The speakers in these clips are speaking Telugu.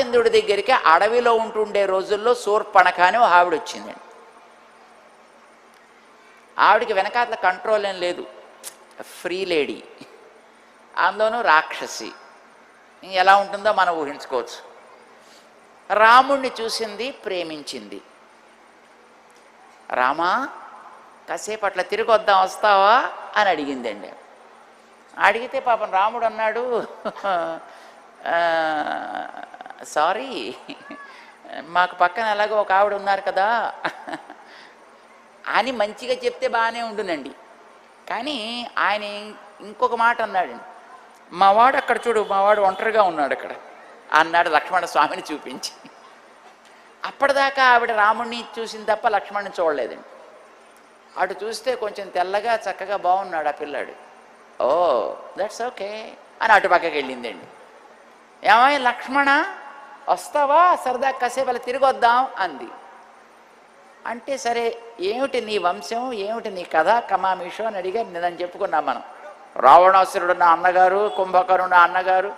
ఇంద్రుడి దగ్గరికి అడవిలో ఉంటుండే రోజుల్లో శూర్పణఖ అని ఓ ఆవిడ వచ్చిందండి ఆవిడకి వెనకాతల కంట్రోల్ ఏం లేదు. ఫ్రీ లేడీ అందులోనూ రాక్షసి. ఎలా ఉంటుందో మనం ఊహించుకోవచ్చు. రాముణ్ణి చూసింది ప్రేమించింది. రామా కాసేపు అట్లా తిరిగి వద్దాం వస్తావా అని అడిగిందండి. అడిగితే పాపం రాముడు అన్నాడు సారీ. మాకు పక్కన ఎలాగో ఒక ఆవిడ ఉన్నారు కదా. అని మంచిగా చెప్తే బాగానే ఉండునండి కానీ ఆయన ఇంకొక మాట అన్నాడండి మావాడు అక్కడ చూడు మావాడు ఒంటరిగా ఉన్నాడు అక్కడ. అన్నాడు లక్ష్మణ స్వామిని చూపించి. అప్పటిదాకా ఆవిడ రాముడిని చూసిన తప్ప లక్ష్మణ్ని చూడలేదండి. అటు చూస్తే కొంచెం తెల్లగా చక్కగా బాగున్నాడు ఆ పిల్లాడు. ఓ దట్స్ ఓకే అని అటు పక్కకి వెళ్ళిందండి. ఏమై లక్ష్మణ? వస్తావా? సరదా కాసేపు అలా తిరిగి వద్దాం అంది. అంటే సరే ఏమిటి నీ వంశం? ఏమిటి నీ కథ? కమామీషో అని అడిగారు. నిదని చెప్పుకున్నాం మనం. రావణాసురుడు నా అన్నగారు కుంభకరుడు నా అన్నగారు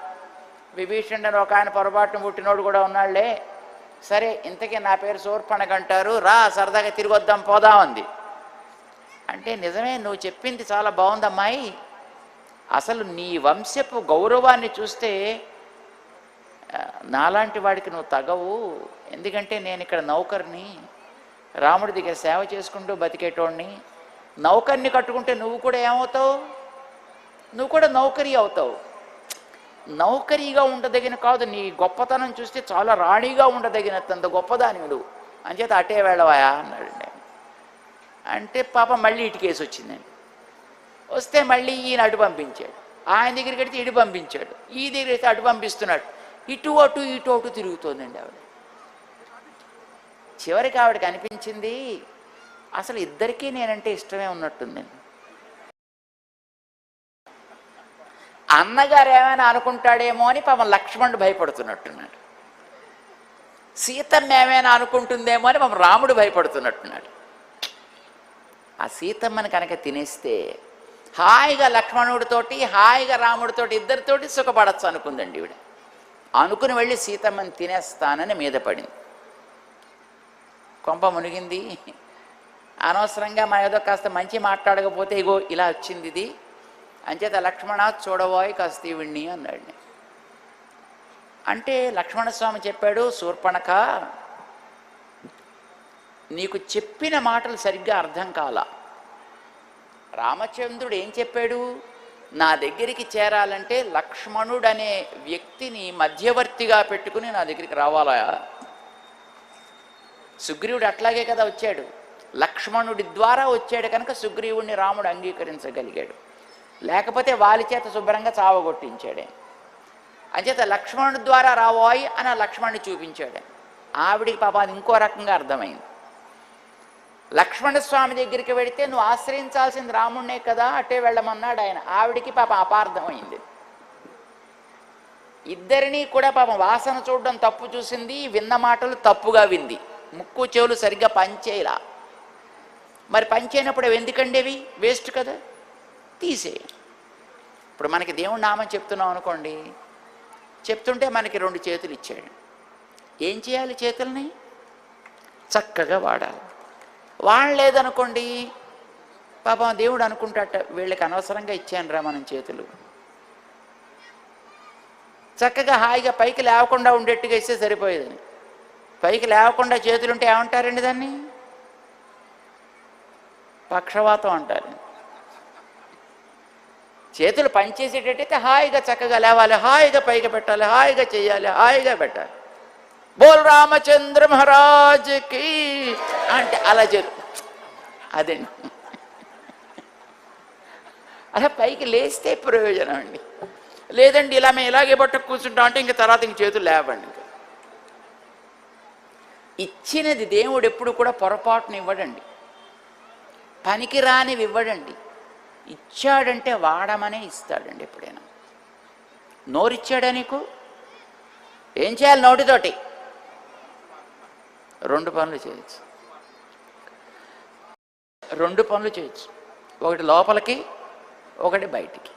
విభీషణుడు ఒక ఆయన పొరపాటున పుట్టినోడు కూడా ఉన్నాళ్ళే. సరే ఇంతకీ నా పేరు శూర్పణగంటారు రా సరదాగా తిరిగి వద్దాం పోదాం అంది. అంటే నిజమే నువ్వు చెప్పింది చాలా బాగుందమ్మాయి. అసలు నీ వంశపు గౌరవాన్ని చూస్తే నాలాంటి వాడికి నువ్వు తగవు. ఎందుకంటే నేను ఇక్కడ నౌకర్ని రాముడి దగ్గర సేవ చేసుకుంటూ బతికేటోడిని. నౌకర్ని కట్టుకుంటే నువ్వు కూడా ఏమవుతావు? నువ్వు కూడా నౌకరీ అవుతావు. నౌకరీగా ఉండదగిన కాదు నీ గొప్పతనం చూస్తే చాలా రాణిగా ఉండదగినంత గొప్పదాని నువ్వు అంచేత అటే వెళ్ళవాయా? అన్నాడండి అంటే పాప మళ్ళీ ఇటుకేసి వచ్చిందండి వస్తే మళ్ళీ ఈయన అటు పంపించాడు. ఆయన దగ్గరికి వెడితే ఇటు పంపించాడు. ఈ దగ్గర అయితే అటు పంపిస్తున్నాడు. ఇటు అటు ఇటు అటు తిరుగుతోందండి ఆవిడ. చివరికి ఆవిడకి అనిపించింది అసలు ఇద్దరికీ నేనంటే ఇష్టమే ఉన్నట్టుందండి. అన్నగారు ఏమైనా అనుకుంటాడేమో అని పాపం లక్ష్మణుడు భయపడుతున్నట్టున్నాడు. సీతమ్మ ఏమైనా అనుకుంటుందేమో అని పాపం రాముడు భయపడుతున్నట్టున్నాడు. ఆ సీతమ్మని కనుక తినేస్తే హాయిగా లక్ష్మణుడితోటి హాయిగా రాముడితోటి ఇద్దరితోటి సుఖపడచ్చు అనుకుందండి ఈవిడ. అనుకుని వెళ్ళి సీతమ్మని తినేస్తానని మీద పడింది. కొంప మునిగింది. అనవసరంగా మా ఏదో కాస్త మంచి మాట్లాడకపోతే ఇగో ఇలా వచ్చింది ఇది. అంచేత లక్ష్మణ చూడబోయి కాస్త ఈవిడ్ని అన్నాడు. అంటే లక్ష్మణస్వామి చెప్పాడు శూర్పణక నీకు చెప్పిన మాటలు సరిగ్గా అర్థం కాల. రామచంద్రుడు ఏం చెప్పాడు? నా దగ్గరికి చేరాలంటే లక్ష్మణుడు అనే వ్యక్తిని మధ్యవర్తిగా పెట్టుకుని నా దగ్గరికి రావాలా? సుగ్రీవుడు అట్లాగే కదా వచ్చాడు. లక్ష్మణుడి ద్వారా వచ్చాడు కనుక సుగ్రీవుడిని రాముడు అంగీకరించగలిగాడు. లేకపోతే వాలి చేత శుభ్రంగా చావగొట్టించాడే. అంచేత లక్ష్మణుడి ద్వారా రావోయ్ అని ఆ లక్ష్మణుని చూపించాడు. ఆవిడికి పాప అది ఇంకో రకంగా అర్థమైంది. లక్ష్మణ స్వామి దగ్గరికి వెడితే నువ్వు ఆశ్రయించాల్సింది రాముణ్ణే కదా అట్టే వెళ్ళమన్నాడు ఆయన. ఆవిడికి పాపం అపార్థమైంది. ఇద్దరినీ కూడా పాపం వాసన చూడడం తప్పు చూసింది విన్న మాటలు తప్పుగా వింది. ముక్కు చెవులు సరిగ్గా పంచేలా మరి పనిచేయనప్పుడు అవి ఎందుకండేవి అవి? వేస్ట్ కదా. తీసే ఇప్పుడు మనకి దేవుడి నామం చెప్తున్నాం అనుకోండి. చెప్తుంటే మనకి రెండు చేతులు ఇచ్చాడు. ఏం చేయాలి చేతుల్ని? చక్కగా వాడాలి. లేదనుకోండి. పాపం దేవుడు అనుకుంటాట వీళ్ళకి అనవసరంగా ఇచ్చానురా మనం చేతులు. చక్కగా హాయిగా పైకి లేవకుండా ఉండేట్టుగా ఇస్తే సరిపోయేదని. పైకి లేవకుండా చేతులుంటే ఏమంటారండి దాన్ని? పక్షవాతం అంటారు. చేతులు పనిచేసేటట్టయితే హాయిగా చక్కగా లేవాలి హాయిగా పైకి పెట్టాలి హాయిగా చేయాలి హాయిగా పెట్టాలి. బోల్ రామచంద్ర మహారాజ్కి అంటే అలా చేరు అదండి అలా పైకి లేస్తే ప్రయోజనం అండి. లేదండి ఇలా మేము ఇలాగే పట్టు కూర్చుంటాం అంటే ఇంక తర్వాత ఇంక చేతులు లేవండి ఇచ్చినది దేవుడు ఎప్పుడు కూడా పొరపాటును ఇవ్వడండి. పనికి రానివి ఇవ్వడండి. ఇచ్చాడంటే వాడమనే ఇస్తాడండి ఎప్పుడైనా. నోరిచ్చాడా నీకు? ఏం చేయాలి నోటితోటి? రెండు పనులు చేయొచ్చు. రెండు పనులు చేయొచ్చు. ఒకటి లోపలికి ఒకటి బయటికి.